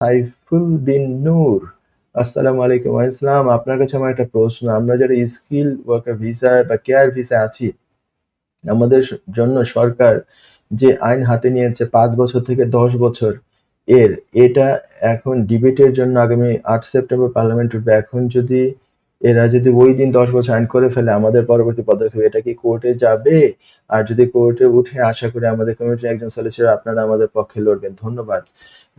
সাইফুল বিন নূর। আসসালামু আলাইকুম ইসলাম আপনার কাছে আমার একটা প্রশ্ন। আমরা যারা স্কিল ওয়ার্কার ভিসা বা কেয়ার ভিসা আছি, আমাদের জন্য সরকার যে আইন হাতে নিয়েছে পাঁচ বছর থেকে দশ বছর, এর এটা এখন ডিবেটের জন্য আগামী আট সেপ্টেম্বর পার্লামেন্ট উঠবে। এখন যদি এরা যদি ওই দিন দশ বছর আইন করে ফেলে, আমাদের পরবর্তী পদক্ষেপ এটা কি কোর্টে যাবে? আর যদি কোর্টে উঠে আশা করি আমাদের কমিটির একজন সলিসিটার আপনারা আমাদের পক্ষে লড়বেন। ধন্যবাদ।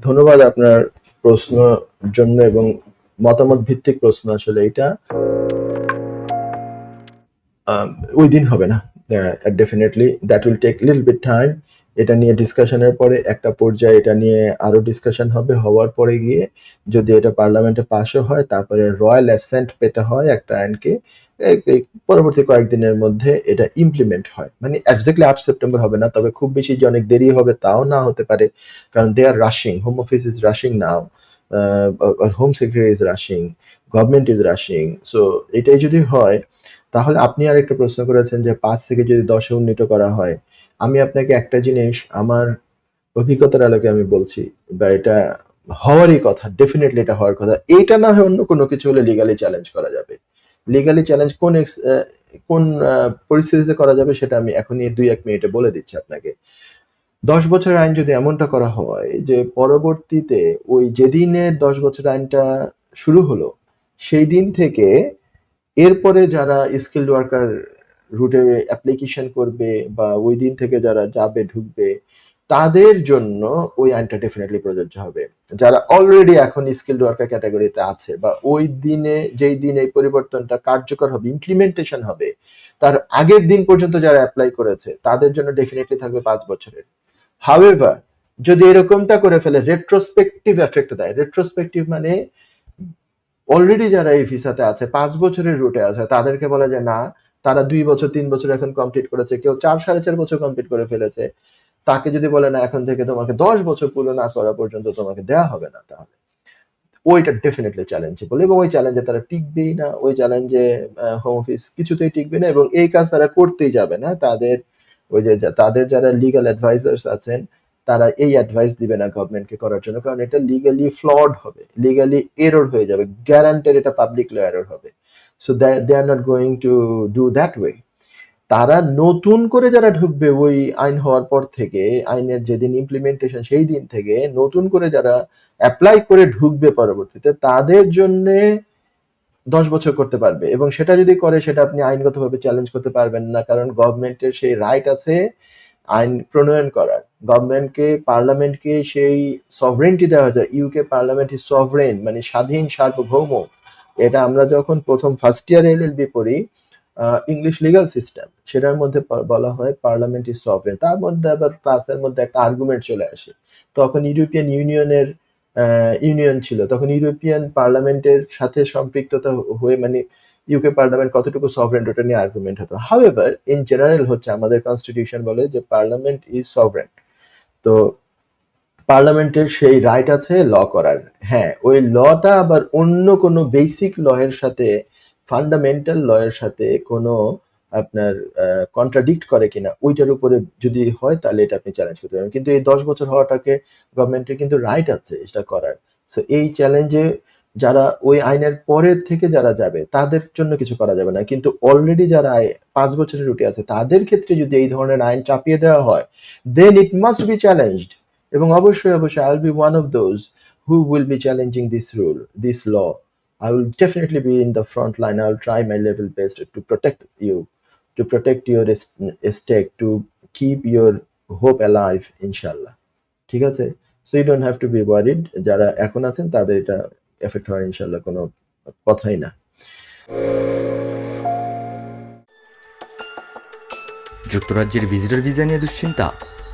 ধন্যবাদ আপনার প্রশ্ন জন্য এবং মতামত ভিত্তিক প্রশ্ন আসলে এটা। ওই দিন হবে না। Definitely that will take little bit time এটা নিয়ে ডিসকাশনের পরে একটা পর্যায়ে এটা নিয়ে আরও ডিসকাশন হবে। হওয়ার পরে গিয়ে যদি এটা পার্লামেন্টে পাশও হয়, তারপরে রয়্যাল অ্যাসেন্ট পেতে হয় একটা আইনকে পরবর্তী কয়েকদিনের মধ্যে এটা ইমপ্লিমেন্ট হয়। মানে এক্স্যাক্টলি আট সেপ্টেম্বর হবে না, তবে খুব বেশি যে অনেক দেরি হবে তাও না হতে পারে, কারণ they are rushing home office is rushing now home secretary is rushing government is rushing so এটাই যদি হয়, তাহলে আপনি আর একটা প্রশ্ন করেছেন যে পাঁচ থেকে যদি দশে উন্নীত করা হয় আমি আপনাকে একটা জিনিস আমার অভিজ্ঞতার আলোকে আমি বলছি বা এটা হওয়ারই কথা ডেফিনেটলি এটা হওয়ার কথা। এটা না হয় অন্য কোনো কিছু হলে লিগালি চ্যালেঞ্জ করা যাবে। লিগালি চ্যালেঞ্জ কোন কোন পরিস্থিতিতে করা যাবে সেটা আমি এখনই দুই, এক মিনিটে বলে দিচ্ছি আপনাকে। দশ বছরের আইন যদি এমনটা করা হয় যে পরবর্তীতে ওই যেদিনের দশ বছর আইনটা শুরু হলো, সেই দিন থেকে এরপরে যারা স্কিল্ড ওয়ার্কার রুটে অ্যাপ্লিকেশন করবে বা ওই দিন থেকে যারা যাবে ঢুকবে, তাদের জন্য ওই আইনটা ডেফিনেটলি প্রযোজ্য হবে। যারা অলরেডি এখন স্কিল্ড ওয়ার্কার ক্যাটাগরিতে আছে বা ওই দিনে, যেই দিন এই পরিবর্তনটা কার্যকর হবে ইমপ্লিমেন্টেশন হবে, তার আগের দিন পর্যন্ত যারা অ্যাপ্লাই করেছে, তাদের জন্য ডেফিনেটলি থাকবে পাঁচ বছরের। হাওয়েভার যদি এরকমটা করে ফেলে রেট্রোস্পেক্টিভ এফেক্ট দেয় রেট্রোস্পেক্টিভ মানে অলরেডি যারা এই ভিসাতে আছে, পাঁচ বছরের রুটে আছে, তাদেরকে বলা যায় না তারা দুই বছর, তিন বছর এখন কমপ্লিট করেছে, কেউ চার, সাড়ে চার বছর কমপ্লিট করে ফেলেছে। তাকে যদি বলে না, এখন থেকে তোমাকে দশ বছর পুরো না করা পর্যন্ত তোমাকে দেয়া হবে না তাহলে। ওইটা ডেফিনেটলি চ্যালেঞ্জেবল এবং ওই চ্যালেঞ্জে তারা টিকবেই না, ওই চ্যালেঞ্জে হোম অফিস কিছুতেই টিকবে না এবং এই কাজ তারা করতেই যাবে না। তাদের, ওই যে, তাদের যারা লিগাল অ্যাডভাইজার্স আছেন, তারা এই অ্যাডভাইস দিবে না গভর্নমেন্টকে করার জন্য, কারণ এটা লিগালি ফ্লড হবে। লিগালি এরর হয়ে যাবে গ্যারান্টেড এটা পাবলিক ল এরর হবে। So they are not going to do that way তারা নতুন করে যারা ঢুকবে ওই আইন হওয়ার পর থেকে, আইনের যেদিন ইমপ্লিমেন্টেশন সেই দিন থেকে নতুন করে যারা অ্যাপ্লাই করে ঢুকবে পরবর্তীতে, তাদের জন্য দশ বছর করতে পারবে। এবং সেটা যদি করে, সেটা আপনি আইনগতভাবে চ্যালেঞ্জ করতে পারবেন না, কারণ গভর্নমেন্টের সেই রাইট আছে আইন প্রণয়ন করার। গভর্নমেন্টকে পার্লামেন্টকে সেই সভরেন্টি দেওয়া যায় ইউকে পার্লামেন্ট ইজ সভরেন মানে স্বাধীন, সার্বভৌম। এটা আমরা যখন প্রথম ফার্স্ট ইয়ার এল এলএলবি পড়ি ইংলিশ লিগাল সিস্টেম সেটার মধ্যে বলা হয় পার্লামেন্ট ইজ সভরেন তার মধ্যে আবার ক্লাসের মধ্যে একটা আর্গুমেন্ট চলে আসে। তখন ইউরোপিয়ান ইউনিয়নের ইউনিয়ন ছিল। তখন ইউরোপিয়ান পার্লামেন্টের সাথে সম্পৃক্ততা হয়ে মানে ইউকে পার্লামেন্ট কতটুকু সভরেন ওটা নিয়ে আর্গুমেন্ট হতো। হাউএভার ইন জেনারেল হচ্ছে আমাদের কনস্টিটিউশন বলে যে পার্লামেন্ট ইজ সভরেন তো পার্লামেন্টের সেই রাইট আছে ল করার। হ্যাঁ ওই লটা আবার অন্য কোনো বেসিক লয়ের সাথে ফান্ডামেন্টাল লয়ের সাথে কোনো আপনার কন্ট্রাডিক্ট করে কিনা, ওইটার উপরে যদি হয় তাহলে এটা আপনি চ্যালেঞ্জ করতে পারবেন। কিন্তু এই দশ বছর হওয়াটাকে গভর্নমেন্টের কিন্তু রাইট আছে এটা করার। সো এই চ্যালেঞ্জে যারা ওই আইনের পরের থেকে যারা যাবে, তাদের জন্য কিছু করা যাবে না। কিন্তু অলরেডি যারা পাঁচ বছরের রুটি আছে, তাদের ক্ষেত্রে যদি এই ধরনের আইন চাপিয়ে দেওয়া হয় then it must be challenged এবং অবশ্যই অবশ্যই I will be one of those who will be challenging this rule this law will definitely be in the front line. I will try my level best to protect you, to protect your est- estate, to keep your hope alive, inshallah. ঠিক আছে? So you don't have to be worried যারা এখন আছেন তাদের এটা effect হওয়ার ইনশাল্লাহ কোনো কথাই না। যুক্তরাজ্যের ভিজিটর ভিসা নিয়ে দুশ্চিন্তা।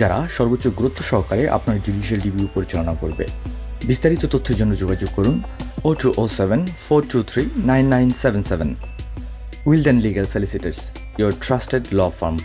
যারা সর্বোচ্চ গুরুত্ব সহকারে আপনার জুডিশিয়াল রিভিউ পরিচালনা করবে। বিস্তারিত তথ্যের জন্য যোগাযোগ করুন O two O seven four two three nine nine seven seven Wilden legal solicitors your trusted law firm